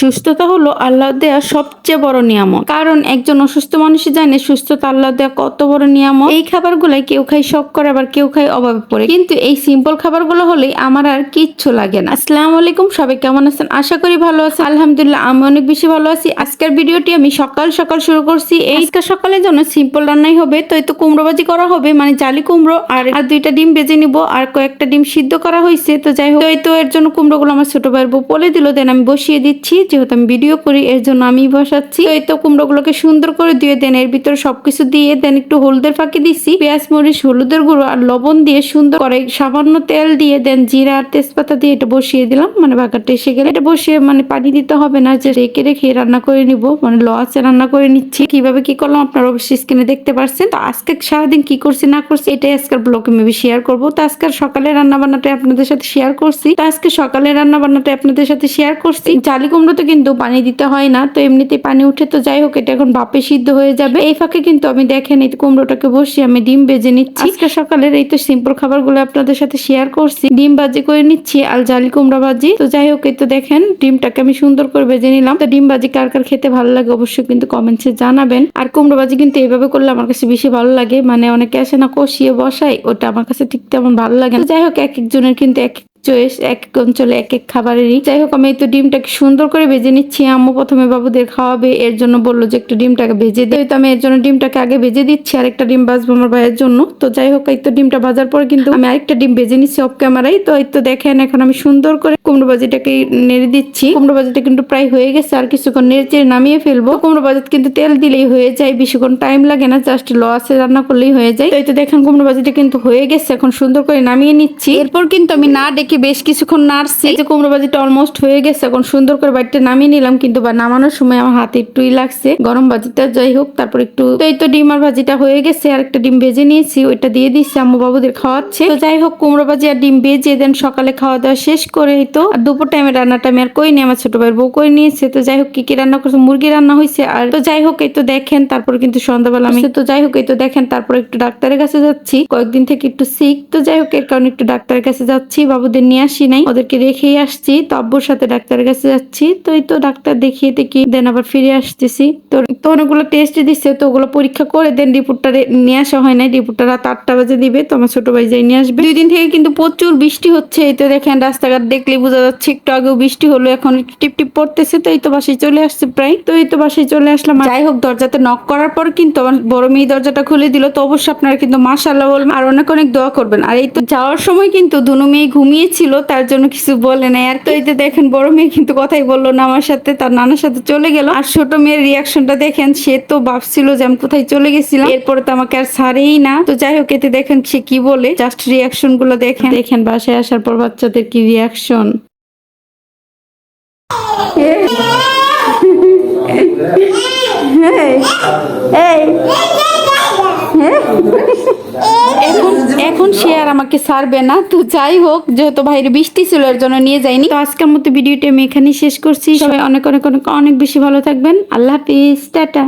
সুস্থতা হলো আল্লাহ দেওয়া সবচেয়ে বড় নিয়ামত। কারণ একজন অসুস্থ মানুষই জানে সুস্থতা আল্লাহ দেওয়া কত বড় নিয়ামত। এই খাবারগুলাই কেউ খাই শখ করে, আবার কেউ খাই অভাবে পড়ে। কিন্তু এই সিম্পল খাবারগুলো হলেই আমার আর কিচ্ছু লাগে না। আসসালামু আলাইকুম, সবাই কেমন আছেন? আশা করি ভালো আছেন। আলহামদুলিল্লাহ, আমি অনেক বেশি ভালো আছি। আজকের ভিডিওটি আমি সকাল সকাল শুরু করছি। এই সকালের জন্য সিম্পল রান্নাই হবে, তো এই তো কুমড়ো ভাজি করা হবে মানে জালি কুমড়ো আর আর দুইটা ডিম বেজে নিব। আর কয়েকটা ডিম সিদ্ধ করা হয়েছে তো যাই হোক। তো এর জন্য কুমড়োগুলো আমার ছোট ভাইয়ের বউ বলে দিল, দেন আমি বসিয়ে দিচ্ছি। যেহেতু আমি ভিডিও করি, এর জন্য আমি বসাচ্ছি। তো এই তো কুমড়োগুলোকে সুন্দর করে দিয়ে দেন। এর ভিতরে সবকিছু দিয়ে দেন, একটু হলুদের ফাঁকি দিচ্ছি পেঁয়াজ, মরিচ, হলুদের গুঁড়ো আর লবণ দিয়ে সুন্দর করে সামান্য তেল দিয়ে দেন। জিরা আর তেজপাতা দিয়ে এটা বসিয়ে দিলাম। মানে বাগারটা এসে গেলে এটা বসিয়ে মানে পানি দিতে হবে না, যে রেখে রেখে রান্না করে নিব। মানে লসে রান্না করে নিচ্ছি। কীভাবে কি করলাম আপনারা অবশ্যই স্ক্রিনে দেখতে পারছেন। তো আজকে সারাদিন কি করছি, না করছি, এটাই আজকের ব্লগে মেবি শেয়ার করব। তো আজকের সকালে রান্না বান্নাটা আপনাদের সাথে শেয়ার করছি। তো আজকে সকালে রান্না বান্নাটা আপনাদের সাথে শেয়ার করছি। জালি কুমড়োতে কিন্তু পানি দিতে হয় না, তো এমনিতে পানি উঠে তো যাই হোক, এটা এখন বাপে সিদ্ধ হয়ে যাবে। এই ফাঁকে কিন্তু আমি দেখেন এই কুমড়োটাকে বসিয়ে আমি ডিম বেজে নিচ্ছি। আজকে সকালের এই তো সিম্পল খাবারগুলো আপনাদের সাথে শেয়ার করছি। ডিম ভাজি করে নিচ্ছি আর জালি কুমড়া ভাজি। তো যাই হোক, এই তো দেখেন ডিমটাকে আমি সুন্দর করে বেজে নিলাম। তো ডিম ভাজি কার কার খেতে ভালো লাগে অবশ্যই কিন্তু কমেন্টসে জানাবেন। আর কুমড়ো ভাজি কিন্তু এইভাবে করলে আমার কাছে বেশি ভালো লাগে। মানে অনেকে আসে না কষিয়ে বসাই ওটা আমার কাছে ঠিক তেমন ভালো লাগে যাই হোক, এক একজনের কিন্তু এক চয়েস, এক এক অঞ্চলে এক এক খাবারেরই। যাই হোক, আমি তো ডিমটাকে সুন্দর করে ভেজে নিচ্ছি। আম্মু প্রথমে বাবুদের খাওয়াবে, এর জন্য বলল যে একটু ডিমটাকে ভেজে দেয় তো আমি এর জন্য ডিমটাকে আগে ভেজে দিচ্ছি আরেকটা ডিম ভাজবো আমার ভাইয়ের জন্য। তো যাই হোক, এই তো ডিমটা ভাজার পর কিন্তু আমি আরেকটা ডিম ভেজে নিচ্ছি অফ ক্যামেরাই তো এই তো দেখেন, এখন আমি সুন্দর করে কুমড়ো ভাজিটাকে নেড়ে দিচ্ছি। কুমড়ো ভাজিটা কিন্তু প্রায় হয়ে গেছে, আর কিছুক্ষণ নেড়ে চেড়ে নামিয়ে ফেলব। কুমড়ো ভাজিতে কিন্তু তেল দিলেই হয়ে যায়, বেশিক্ষণ টাইম লাগে না জাস্ট লসে রান্না করলেই হয়ে যায়। তো এই তো দেখেন, কুমড়ো ভাজিটা কিন্তু হয়ে গেছে, এখন সুন্দর করে নামিয়ে নিচ্ছি। এরপর কিন্তু আমি না ডেকে বেশ কিছুক্ষণ নাড়ছি। এই যে কুমড়ো ভাজিটা অলমোস্ট হয়ে গেছে, এখন সুন্দর করে বাড়িতে নামিয়ে নিলাম, কিন্তু বা নামানোর সময় আমার হাতে একটুই লাগছে। গরম ভাজিটা যাই হোক, তারপর একটু তো এই তো ডিম আর ভাজিটা হয়ে গেছে, আর একটা ডিম ভেজে নিয়েছি, ওইটা দিয়ে দিচ্ছি, আম্মু বাবুদের খাওয়াচ্ছে। তো যাই হোক, কুমড়ো ভাজি আর ডিম ভেজে দেন, সকালে খাওয়া দাওয়া শেষ করে তো। আর দুপুর টাইমে রান্নাটা আমি আর কই নি আমার ছোট ভাইয়ের বউ করে নিয়েছে। তো যাই হোক, কি কি রান্না করছে, মুরগি রান্না হয়েছে, আর তো যাই হোক, এই তো দেখেন, তারপর কিন্তু সন্ধ্যাবেলা আমি তো যাই হোক, এই তো দেখেন, তারপর একটু ডাক্তারের কাছে যাচ্ছি। কয়েকদিন থেকে একটু সিক তো যাই হোক, এর কারণে একটু ডাক্তারের কাছে যাচ্ছি, বাবুদের নিয়ে আসি নাই। ওদেরকে রেখেই আসছি। তো আব্বুর সাথে ডাক্তারের কাছে যাচ্ছি। তো এই তো ডাক্তার দেখিয়ে দেখি, দেন আবার ফিরে আসতেছি। তো তো অনেকগুলো টেস্ট দিচ্ছে তো ওগুলো পরীক্ষা করে দেন রিপোর্টটা নিয়ে আসা হয় নাই। রিপোর্টটা রাত আটটা বাজে দিবে, তো আমার ছোট ভাই যাই নিয়ে আসবে। দুই দিন থেকে কিন্তু প্রচুর বৃষ্টি হচ্ছে। এই তো দেখেন রাস্তাঘাট দেখলে বোঝা যাচ্ছে, একটু আগেও বৃষ্টি হলো, এখন টিপ টিপ পড়তেছে। তো এই তো বাসায় চলে আসছে প্রায়। তো এই তো বাসায় চলে আসলাম। যাই হোক, দরজাতে নক করার পর কিন্তু আমার বড় মেয়ে দরজাটা খুলে দিল। তো অবশ্যই আপনারা কিন্তু মাশাল্লাহ বলবেন। আর অনেক অনেক দোয়া করবেন। আর এই তো যাওয়ার সময় কিন্তু দুনো মেয়ে ঘুমিয়েছিল তার জন্য কিছু বলে নাই আর তো এই যে দেখেন বড় মেয়ে কিন্তু কথাই বলল না আমার সাথে তার নানার সাথে চলে গেল আর ছোট মেয়ের রিয়াকশনটা দেখেন সে তো ভাবছিল যে আমি কোথায় চলে গেছিলাম এরপরে তো আমাকে আর ছাড়েই না তো যাই হোক এতে দেখেন সে কি বলে জাস্ট রিয়াকশনগুলো দেখেন দেখেন বাসায় আসার পর বাচ্চাদের কি রিয়াকশন এখন এখন সে আর আমাকে সারবে না। তো যাই হোক, যেহেতু বাইরে বৃষ্টি ছিল, এর জন্য নিয়ে যাইনি। তো আজকের মতো ভিডিওটি আমি এখানেই শেষ করছি। সবাই অনেক অনেক অনেক অনেক বেশি ভালো থাকবেন। আল্লাহ হাফিজ। টাটা।